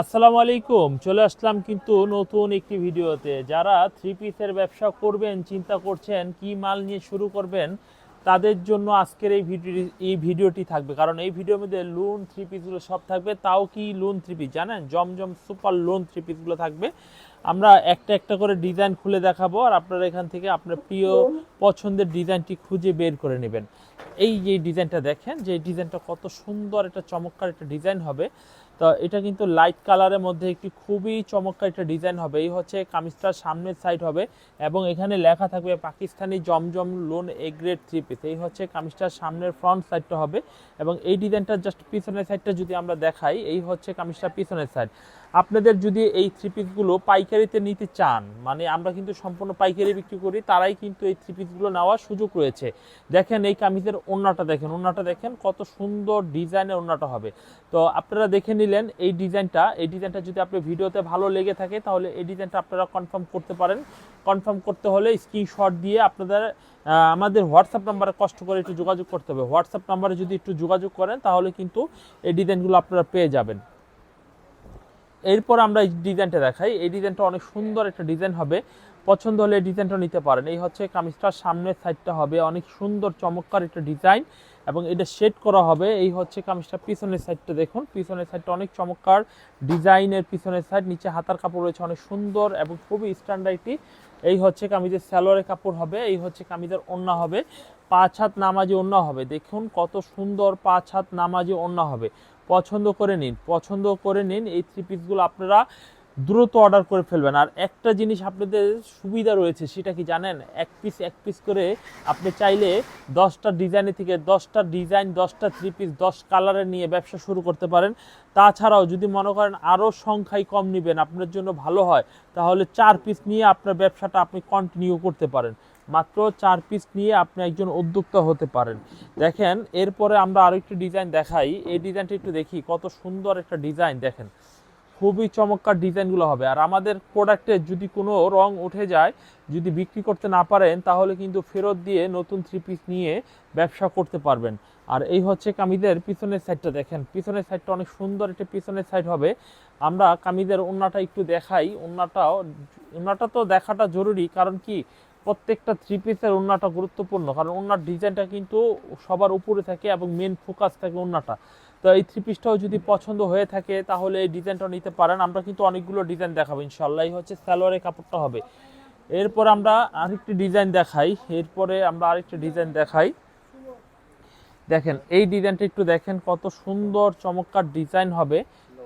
আসসালামু আলাইকুম। চলে আসলাম কিন্তু নতুন একটি ভিডিওতে। যারা থ্রি পিসের ব্যবসা করবেন, চিন্তা করছেন কি মাল নিয়ে শুরু করবেন, তাদের জন্য আজকের এই ভিডিও এই ভিডিওটি থাকবে। কারণ এই ভিডিওর মধ্যে লোন থ্রি পিসগুলো সব থাকবে। তাও কি লোন থ্রি পিস জানেন, জমজম সুপার লোন থ্রি পিসগুলো থাকবে। আমরা একটা একটা করে ডিজাইন খুলে দেখাবো আর আপনারা এখান থেকে আপনার প্রিয় পছন্দের ডিজাইনটি খুঁজে বের করে নেবেন। এই যে ডিজাইনটা দেখেন, যে ডিজাইনটা কত সুন্দর, একটা চমৎকার একটা ডিজাইন হবে। তো এটা কিন্তু লাইট কালারের মধ্যে একটি খুবই চমৎকার একটা ডিজাইন হবে। এই হচ্ছে কামিজটার সামনের সাইড হবে এবং এখানে লেখা থাকবে Pakistani Zamzam lawn A grade three piece এই হচ্ছে কামিজটার সামনের ফ্রন্ট সাইডটা হবে এবং এই ডিজাইনটার জাস্ট পিছনের সাইডটা যদি আমরা দেখাই, এই হচ্ছে কামিজটার পিছনের সাইড আপনাদের যদি এই থ্রি পিসগুলো পাইকারিতে নিতে চান মানে আমরা কিন্তু সম্পূর্ণ পাইকারি বিক্রি করি, তারাই কিন্তু এই থ্রি পিসগুলো নেওয়ার সুযোগ রয়েছে। দেখেন এই কামিজের ওন্নাটা দেখেন ওন্নাটা দেখেন কত সুন্দর ডিজাইনের ওন্নাটা হবে। তো আপনারা দেখে নিলেন এই ডিজাইনটা। এই ডিজাইনটা যদি আপনার ভিডিওতে ভালো লেগে থাকে, তাহলে এই ডিজাইনটা আপনারা কনফার্ম করতে পারেন। কনফার্ম করতে হলে স্ক্রিনশট দিয়ে আপনাদের আমাদের হোয়াটসঅ্যাপ নাম্বারে কষ্ট করে একটু যোগাযোগ করতে হবে। হোয়াটসঅ্যাপ নাম্বারে যদি একটু যোগাযোগ করেন, তাহলে কিন্তু এই ডিজাইনগুলো আপনারা পেয়ে যাবেন। এরপর আমরা এই ডিজাইনটা দেখাই। এই ডিজাইনটা অনেক সুন্দর একটা ডিজাইন হবে। পছন্দ হলে ডিজাইনটা নিতে পারেন। এই হচ্ছে কামিজটার সামনের সাইডটা হবে। অনেক সুন্দর, চমৎকার একটা ডিজাইন। এবং এটা শেড করা হবে, এই হচ্ছে কামিজটা পিছনের সাইডটা দেখুন। পিছনের সাইডটা অনেক চমৎকার ডিজাইনের পিছনের সাইড নিচে হাতার কাপড় রয়েছে অনেক সুন্দর এবং খুবই স্ট্যান্ডার্ডটি এই হচ্ছে কামিজের স্যালোয়ারের কাপড় হবে, এই হচ্ছে কামিজের ওন্না হবে। পাঁচ হাত নামাজি ওন্না হবে, দেখুন কত সুন্দর পাঁচ হাত নামাজি ওন্না হবে। পছন্দ করে নিন, পছন্দ করে নিন, এই থ্রি পিসগুলো আপনারা দ্রুত অর্ডার করে ফেলবেন। আর একটা জিনিস আপনাদের সুবিধা রয়েছে, সেটা কি জানেন? এক পিস এক পিস করে আপনি চাইলে দশটা ডিজাইনের থেকে দশটা ডিজাইন দশটা থ্রি পিস দশ কালারের নিয়ে ব্যবসা শুরু করতে পারেন। তাছাড়াও যদি মনে করেন আরও সংখ্যায় কম নেবেন, আপনার জন্য ভালো হয়, তাহলে চার পিস নিয়ে আপনার ব্যবসাটা আপনি কন্টিনিউ করতে পারেন। মাত্র চার পিস নিয়ে আপনি একজন উদ্যোক্তা হতে পারেন। দেখেন, এরপরে আমরা আরও আরেকটি ডিজাইন দেখাই। এই ডিজাইনটা একটু দেখি, কত সুন্দর একটা ডিজাইন দেখেন। খুবই চমৎকার ডিজাইনগুলো হবে। আর আমাদের প্রোডাক্টে যদি কোনো রং উঠে যায়, যদি বিক্রি করতে না পারেন, তাহলে কিন্তু ফেরত দিয়ে নতুন থ্রি পিস নিয়ে ব্যবসা করতে পারবেন। আর এই হচ্ছে কামিজের পিছনের সাইডটা দেখেন। পিছনের সাইডটা অনেক সুন্দর একটা পিছনের সাইড হবে। আমরা কামিজের ওন্নাটা একটু দেখাই। ওন্নাটাও, ওন্নাটা তো দেখাটা জরুরি, কারণ কি? প্রত্যেকটা থ্রি পিসের ওন্নাটা গুরুত্বপূর্ণ। কারণ ওন্নার ডিজাইনটা কিন্তু সবার উপরে থাকে এবং মেন ফোকাস থাকে ওন্নাটা। তো এই থ্রি পিসটাও যদি পছন্দ হয়ে থাকে, তাহলে এই ডিজাইনটা নিতে পারেন। আমরা কিন্তু অনেকগুলো ডিজাইন দেখাবো ইনশাল্লাহ হচ্ছে সালোয়ারের কাপড়টা হবে। এরপর আমরা আরেকটি ডিজাইন দেখাই। এরপরে আমরা আরেকটি ডিজাইন দেখাই। দেখেন, এই ডিজাইনটা একটু দেখেন, কত সুন্দর, চমৎকার ডিজাইন হবে।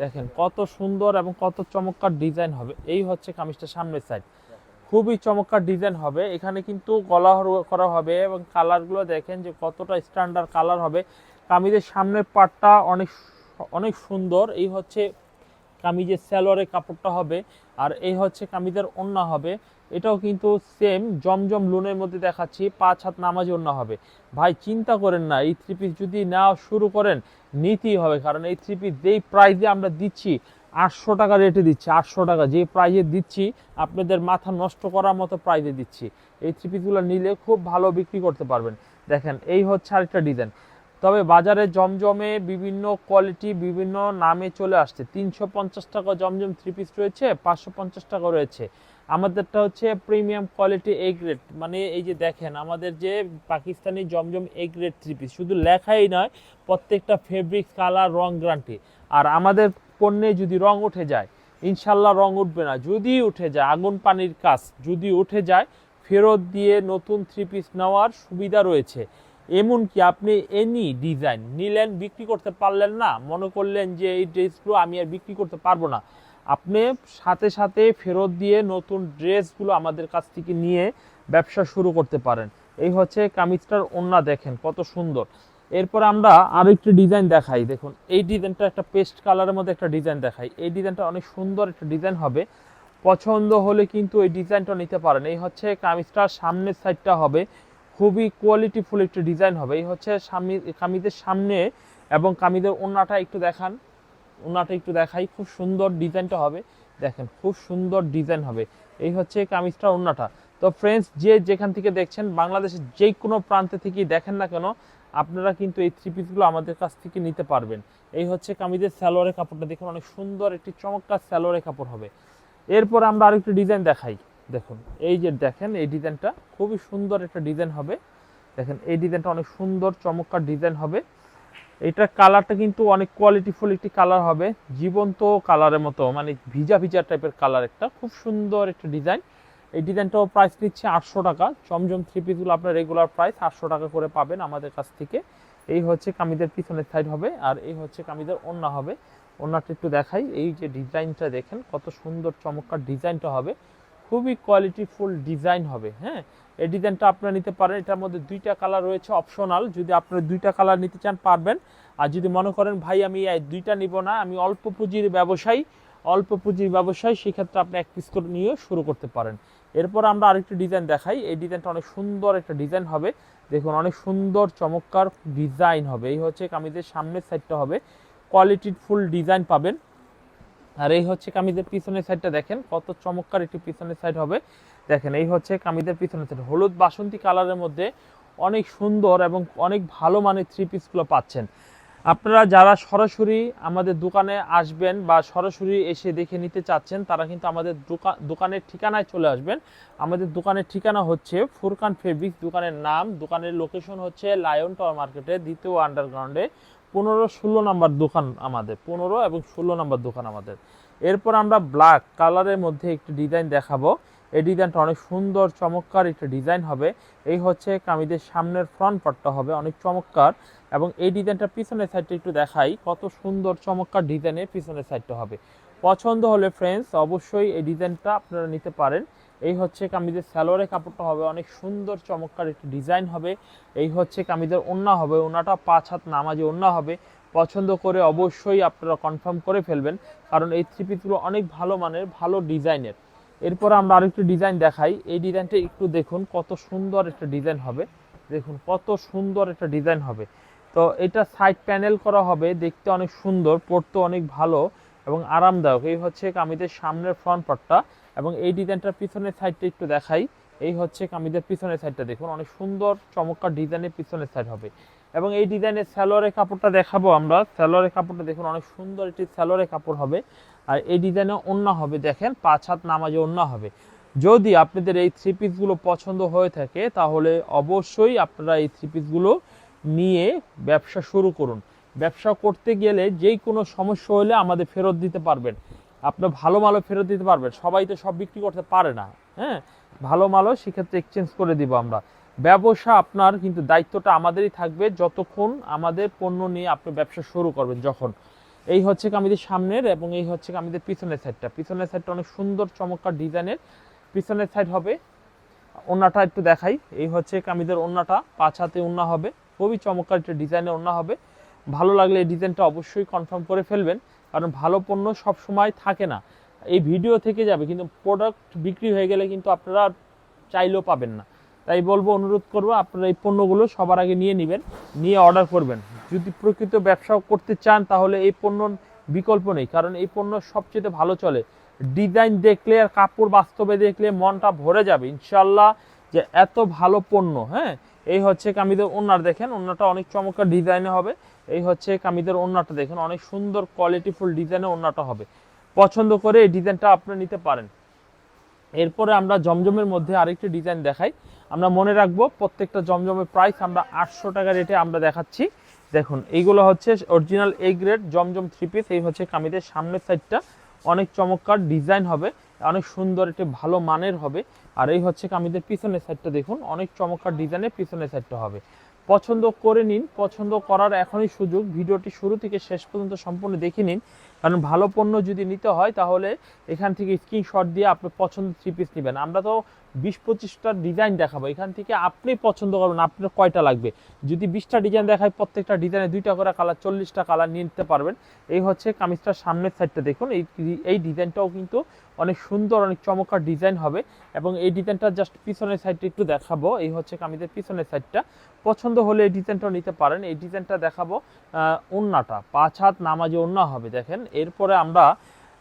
দেখেন, কত সুন্দর এবং কত চমৎকার ডিজাইন হবে। এই হচ্ছে কামিজটা সামনের সাইড খুবই চমৎকার ডিজাইন হবে। এখানে কিন্তু গলা করা হবে এবং কালারগুলো দেখেন যে কতটা স্ট্যান্ডার্ড কালার হবে। কামিজের সামনের পার্টটা অনেক অনেক সুন্দর। এই হচ্ছে কামিজের স্যালোয়ারের কাপড়টা হবে আর এই হচ্ছে কামিজের ওন্না হবে। এটাও কিন্তু সেম জমজম লোনের মধ্যে দেখাচ্ছি, পাঁচ হাত নামাজি ওন্না হবে। ভাই, চিন্তা করেন না, এই থ্রি পিস যদি নেওয়া শুরু করেন, নিতেই হবে। কারণ এই থ্রি পিস যেই প্রাইসে আমরা দিচ্ছি, আটশো টাকা রেটে দিচ্ছি, আটশো টাকা। যে প্রাইজে দিচ্ছি, আপনাদের মাথা নষ্ট করার মতো প্রাইজে দিচ্ছি। এই থ্রি পিসগুলো নিলে খুব ভালো বিক্রি করতে পারবেন। দেখেন, এই হচ্ছে আরেকটা ডিজাইন তবে বাজারে জমজমে বিভিন্ন কোয়ালিটি বিভিন্ন নামে চলে আসছে। তিনশো পঞ্চাশ টাকা জমজম থ্রি পিস রয়েছে, পাঁচশো পঞ্চাশ টাকা রয়েছে। আমাদেরটা হচ্ছে প্রিমিয়াম কোয়ালিটি এ গ্রেড মানে এই যে দেখেন, আমাদের যে Pakistani Zamzam A grade three piece শুধু লেখাই নয়, প্রত্যেকটা ফেব্রিক কালার রং গ্রান্টি আর আমাদের পণ্যে যদি রং উঠে যায়, ইনশাল্লাহ রং উঠবে না। যদি উঠে যায়, আগুন পানির কাজ যদি উঠে যায়, ফেরত দিয়ে নতুন থ্রি পিস নেওয়ার সুবিধা রয়েছে। এমনকি আপনি এনি ডিজাইন নিলেন, বিক্রি করতে পারলেন না, মনে করলেন যে এই ড্রেসগুলো আমি আর বিক্রি করতে পারব না। আপনি সাথে সাথে ফেরত দিয়ে নতুন ড্রেসগুলো আমাদের কাছ থেকে নিয়ে ব্যবসা শুরু করতে পারেন। এই হচ্ছে কামিজটার ওন্না দেখেন, কত সুন্দর। এরপর আমরা আরেকটি ডিজাইন দেখাই। দেখুন, এই ডিজাইনটা একটা পেস্ট কালারের মধ্যে একটা ডিজাইন দেখাই। এই ডিজাইনটা অনেক সুন্দর একটা ডিজাইন হবে। পছন্দ হলে কিন্তু এই ডিজাইনটা নিতে পারেন। এই হচ্ছে কামিজটার সামনের সাইডটা হবে। খুবই কোয়ালিটিফুল একটি ডিজাইন হবে। এই হচ্ছে কামিজের সামনে এবং কামিজের ওন্নাটা একটু দেখান। ওন্নাটা একটু দেখাই, খুব সুন্দর ডিজাইনটা হবে। দেখেন, খুব সুন্দর ডিজাইন হবে। এই হচ্ছে কামিজটা ওন্নাটা। তো ফ্রেন্ডস যে যেখান থেকে দেখছেন, বাংলাদেশের যে কোনো প্রান্তে থেকেই দেখেন না কেন, আপনারা কিন্তু এই থ্রি পিসগুলো আমাদের কাছ থেকে নিতে পারবেন। এই হচ্ছে কামিজের স্যালোয়ারের কাপড়টা। দেখুন, অনেক সুন্দর একটি চমৎকার স্যালোয়ারের কাপড় হবে। এরপর আমরা আরেকটি ডিজাইন দেখাই। দেখুন, এই যে দেখেন, এই ডিজাইনটা খুবই সুন্দর একটা ডিজাইন হবে। দেখেন, এই ডিজাইনটা অনেক সুন্দর, চমৎকার ডিজাইন হবে। এটার কালারটা কিন্তু অনেক কোয়ালিটিফুল একটি কালার হবে, জীবন্ত কালারের মতো মানে ভিজা ভিজা টাইপের কালার একটা, খুব সুন্দর একটা ডিজাইন। এই ডিজাইনটাও প্রাইস নিচ্ছে আটশো টাকা, চমচম থ্রি পিসগুলো আপনার রেগুলার প্রাইস আটশো টাকা করে পাবেন আমাদের কাছ থেকে। এই হচ্ছে কামিদের পিছনের সাইড হবে, আর এই হচ্ছে কামিদের ওন্না হবে। ওন্নাটা একটু দেখাই, এই যে ডিজাইনটা দেখেন, কত সুন্দর, চমৎকার ডিজাইনটা হবে। খুবই কোয়ালিটিফুল ডিজাইন হবে হ্যাঁ? এই ডিজাইনটা আপনারা নিতে পারেন। এটার মধ্যে দুইটা কালার রয়েছে অপশনাল যদি আপনারা দুইটা কালার নিতে চান, পারবেন। আর যদি মনে করেন, ভাই, আমি দুইটা নিব না, আমি অল্প পুঁজির ব্যবসায়ী। অল্প পুঁজির ব্যবসায়ী, সেক্ষেত্রে আপনি এক পিস করে নিয়েও শুরু করতে পারেন। এরপর আমরা আরেকটি ডিজাইন দেখাই। এই ডিজাইনটা অনেক সুন্দর একটা ডিজাইন হবে। দেখুন, অনেক সুন্দর, চমৎকার ডিজাইন হবে। এই হচ্ছে কামিজের সামনের সাইডটা হবে। কোয়ালিটি ফুল ডিজাইন পাবেন। আর এই হচ্ছে কামিজের পিছনের সাইডটা দেখেন, কত চমৎকার একটি পিছনের সাইড হবে। দেখেন, এই হচ্ছে কামিজের পিছনের সাইড হলুদ বাসন্তী কালারের মধ্যে অনেক সুন্দর এবং অনেক ভালো মানের থ্রি পিসগুলো পাচ্ছেন। আপনারা যারা সরাসরি আমাদের দোকানে আসবেন বা সরাসরি এসে দেখে নিতে চাচ্ছেন, তারা কিন্তু আমাদের দোকান দোকানের ঠিকানায় চলে আসবেন। আমাদের দোকানের ঠিকানা হচ্ছে ফুরকান ফেব্রিক্স দোকানের নাম, দোকানের লোকেশন হচ্ছে লায়ন টাওয়ার মার্কেটে দ্বিতীয় আন্ডারগ্রাউন্ডে পনেরো ষোলো নাম্বার দোকান আমাদের, পনেরো এবং ষোলো নাম্বার দোকান আমাদের। এরপর আমরা ব্ল্যাক কালারের মধ্যে একটি ডিজাইন দেখাবো। এই ডিজাইনটা অনেক সুন্দর, চমৎকার একটা ডিজাইন হবে। এই হচ্ছে কামিদের সামনের ফ্রন্ট পার্টটা হবে অনেক চমৎকার এবং এই ডিজাইনটা পিছনের সাইডটা একটু দেখাই, কত সুন্দর, চমৎকার ডিজাইনের পিছনের সাইডটা হবে। পছন্দ হলে ফ্রেন্ডস অবশ্যই এই ডিজাইনটা আপনারা নিতে পারেন। এই হচ্ছে কামিজের স্যালোয়ারের কাপড়টা হবে, অনেক সুন্দর চমৎকার একটি ডিজাইন হবে। এই হচ্ছে কামিজের ওন্না হবে, ওন্নাটা পাঁচ হাত নামাজে ওন্না হবে। পছন্দ করে অবশ্যই আপনারা কনফার্ম করে ফেলবেন, কারণ এই থ্রি পিসগুলো অনেক ভালো মানের, ভালো ডিজাইনের। এরপর আমরা আরেকটি ডিজাইন দেখাই, এই ডিজাইনটা একটু দেখুন, কত সুন্দর একটা ডিজাইন হবে। দেখুন, কত সুন্দর একটা ডিজাইন হবে। তো এটা সাইড প্যানেল করা হবে, দেখতে অনেক সুন্দর পড়তে অনেক ভালো এবং আরামদায়ক। এই হচ্ছে কামিদের সামনের ফ্রন্ট পার্টটা এবং এই ডিজাইনটার পিছনের সাইডটা একটু দেখাই। এই হচ্ছে কামিদের পিছনের সাইডটা দেখুন, অনেক সুন্দর, চমৎকার ডিজাইনের পিছনের সাইড হবে। এবং এই ডিজাইনের স্যালোয়ারের কাপড়টা দেখাবো আমরা। স্যালোয়ারের কাপড়টা দেখুন, অনেক সুন্দর একটি স্যালোয়ারের কাপড় হবে। আর এই ডিজাইনে ওন্না হবে, দেখেন, পাঁচ হাত নামাজে ওন্না হবে। যদি আপনাদের এই থ্রি পিসগুলো পছন্দ হয়ে থাকে, তাহলে অবশ্যই আপনারা এই থ্রি পিসগুলো নিয়ে ব্যবসা শুরু করুন। ব্যবসা করতে গেলে যেই কোনো সমস্যা হলে আমাদের ফেরত দিতে পারবেন। আপনার ভালো মালও ফেরত দিতে পারবেন। সবাই তো সব বিক্রি করতে পারে না হ্যাঁ? ভালো মালও সেক্ষেত্রে এক্সচেঞ্জ করে দিব আমরা। ব্যবসা আপনার কিন্তু দায়িত্বটা আমাদেরই থাকবে, যতক্ষণ আমাদের পণ্য নিয়ে আপনি ব্যবসা শুরু করবেন যখন। এই হচ্ছে কামিদের সামনের এবং এই হচ্ছে কামিদের পিছনের সাইডটা পিছনের সাইডটা অনেক সুন্দর, চমৎকার ডিজাইনের। পিছনের সাইড হবে, ওন্নাটা একটু দেখাই। এই হচ্ছে কামিদের ওন্নাটা, পাঁচ হাতে হবে। খুবই চমৎকার একটা ডিজাইনের ওন্না হবে। ভালো লাগলে এই ডিজাইনটা অবশ্যই কনফার্ম করে ফেলবেন। কারণ ভালো পণ্য সব সময় থাকে না। এই ভিডিও থেকে যাবে, কিন্তু প্রোডাক্ট বিক্রি হয়ে গেলে কিন্তু আপনারা চাইলেও পাবেন না। তাই বলব, অনুরোধ করব, আপনারা এই পণ্যগুলো সবার আগে নিয়ে নেবেন, নিয়ে অর্ডার করবেন। যদি প্রকৃত ব্যবসা করতে চান, তাহলে এই পণ্য বিকল্প নেই, কারণ এই পণ্য সবচেয়ে ভালো চলে। ডিজাইন দেখলে আর কাপড় বাস্তবে দেখলে মনটা ভরে যাবে ইনশাল্লাহ যে এত ভালো পণ্য হ্যাঁ? এই হচ্ছে কামিদের ওনার দেখেন ওনাটা অনেক চমৎকার ডিজাইনে হবে। এই হচ্ছে কামিদের ওনাটা দেখেন, অনেক সুন্দর কোয়ালিটিফুল ডিজাইনে ওনাটা হবে। পছন্দ করে এই ডিজাইনটা আপনি নিতে পারেন। এরপরে আমরা জমজমের মধ্যে আরেকটি ডিজাইন দেখাই। আমরা মনে রাখব, প্রত্যেকটা জমজমের প্রাইস আমরা আটশো টাকা রেটে আমরা দেখাচ্ছি। দেখুন, এইগুলো হচ্ছে original A grade Zamzam three piece এই হচ্ছে কামিদের সামনের সাইডটা অনেক চমৎকার ডিজাইন হবে। অনেক সুন্দর, একটি ভালো মানের হবে। আর এই হচ্ছে কামিদের পিছনের সাইডটা দেখুন, অনেক চমৎকার ডিজাইনের পিছনের সাইডটা হবে। পছন্দ করে নিন, পছন্দ করার এখনই সুযোগ। ভিডিওটি শুরু থেকে শেষ পর্যন্ত সম্পূর্ণ দেখে নিন। কারণ ভালো পণ্য যদি নিতে হয়, তাহলে এখান থেকে স্ক্রিনশট দিয়ে আপনি পছন্দ থ্রি পিস নেবেন। আমরা তো বিশ পঁচিশটা ডিজাইন দেখাবো। এখান থেকে আপনি পছন্দ করবেন, আপনার কয়টা লাগবে? যদি বিশটা ডিজাইন দেখায় প্রত্যেকটা ডিজাইনে দুইটা করে কালার চল্লিশটা কালার নিয়ে নিতে পারবেন। এই হচ্ছে কামিজটার সামনের সাইডটা দেখুন। এই এই ডিজাইনটাও কিন্তু অনেক সুন্দর, অনেক চমৎকার ডিজাইন হবে। এবং এই ডিজাইনটা জাস্ট পিছনের সাইডটা একটু দেখাবো। এই হচ্ছে কামিজের পিছনের সাইডটা পছন্দ হলে এই ডিজাইনটাও নিতে পারেন। এই ডিজাইনটা দেখাবো ওন্নাটা। পাঁচ হাত নামাজে ওন্না হবে, দেখেন। এরপরে আমরা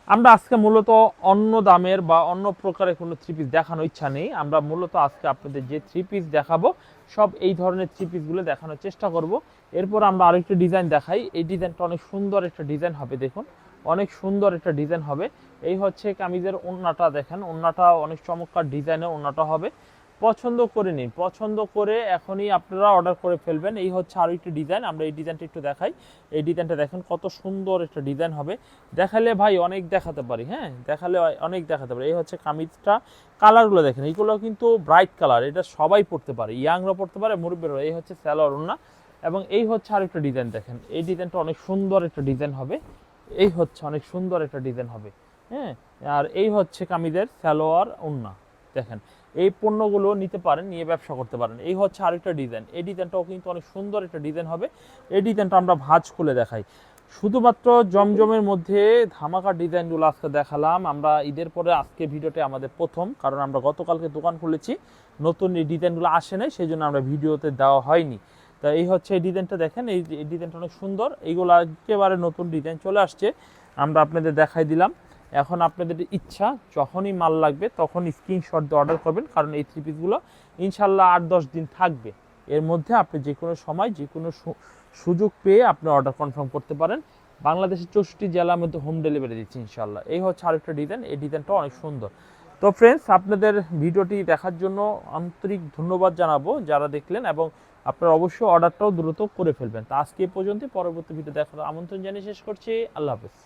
আমরা আজকে মূলত অন্য দামের বা অন্য প্রকারের কোনো থ্রি পিস দেখানোর ইচ্ছা নেই। আমরা মূলত আজকে আপনাদের যে থ্রি পিস দেখাবো, সব এই ধরনের থ্রি পিসগুলো দেখানোর চেষ্টা করব। এরপর আমরা আরেকটা ডিজাইন দেখাই। এই ডিজাইনটা অনেক সুন্দর একটা ডিজাইন হবে, দেখুন। অনেক সুন্দর একটা ডিজাইন হবে। এই হচ্ছে কামিজের ওন্নাটা, দেখেন। ওন্নাটা অনেক চমৎকার ডিজাইনের ওন্নাটা হবে। পছন্দ করে নিন। পছন্দ করে এখনই আপনারা অর্ডার করে ফেলবেন। এই হচ্ছে আরও একটি ডিজাইন আমরা এই ডিজাইনটা একটু দেখাই। এই ডিজাইনটা দেখেন কত সুন্দর একটা ডিজাইন হবে। দেখালে ভাই অনেক দেখাতে পারি হ্যাঁ? দেখালে অনেক দেখাতে পারি। এই হচ্ছে কামিজটা। কালারগুলো দেখেন এইগুলো কিন্তু ব্রাইট কালার এটা সবাই পড়তে পারে। ইয়াংরা পড়তে পারে মুরব্বীরা এই হচ্ছে স্যালোয়ার ওন্না এবং এই হচ্ছে আরেকটা ডিজাইন দেখেন। এই ডিজাইনটা অনেক সুন্দর একটা ডিজাইন হবে। এই হচ্ছে অনেক সুন্দর একটা ডিজাইন হবে। হ্যাঁ? আর এই হচ্ছে কামিজের সালোয়ার ওন্না দেখেন। এই পণ্যগুলো নিতে পারেন, নিয়ে ব্যবসা করতে পারেন। এই হচ্ছে আরেকটা ডিজাইন এই ডিজাইনটাও কিন্তু অনেক সুন্দর একটা ডিজাইন হবে। এই ডিজাইনটা আমরা ভাঁজ খুলে দেখাই। শুধুমাত্র জমজমের মধ্যে ধামাকা ডিজাইনগুলো আজকে দেখালাম। আমরা ঈদের পরে আজকে ভিডিওতে আমাদের প্রথম, কারণ আমরা গতকালকে দোকান খুলেছি। নতুন এই ডিজাইনগুলো আসে নাই সেই জন্য আমরা ভিডিওতে দেওয়া হয়নি। তা এই হচ্ছে এই ডিজাইনটা দেখেন, এই ডিজাইনটা অনেক সুন্দর। এইগুলো একেবারে নতুন ডিজাইন চলে আসছে। আমরা আপনাদের দেখাই দিলাম। এখন আপনাদের ইচ্ছা, যখনই মাল লাগবে তখন স্ক্রিনশট দিয়ে অর্ডার করবেন, কারণ এই থ্রি পিসগুলো ইনশাল্লাহ আট দশ দিন থাকবে। এর মধ্যে আপনি যে কোনো সময়, যে কোনো সুযোগ পেয়ে আপনি অর্ডার কনফার্ম করতে পারেন। বাংলাদেশের চৌষট্টি জেলার মধ্যে হোম ডেলিভারি দিচ্ছি ইনশাল্লাহ। এই হচ্ছে আরেকটা ডিজাইন এই ডিজাইনটা অনেক সুন্দর। তো ফ্রেন্ডস আপনাদের ভিডিওটি দেখার জন্য আন্তরিক ধন্যবাদ জানাব যারা দেখলেন এবং আপনারা অবশ্যই অর্ডারটাও দ্রুত করে ফেলবেন। তা আজকে পর্যন্ত পরবর্তী ভিডিও দেখার আমন্ত্রণ জানিয়ে শেষ করছি। আল্লাহ হাফেজ।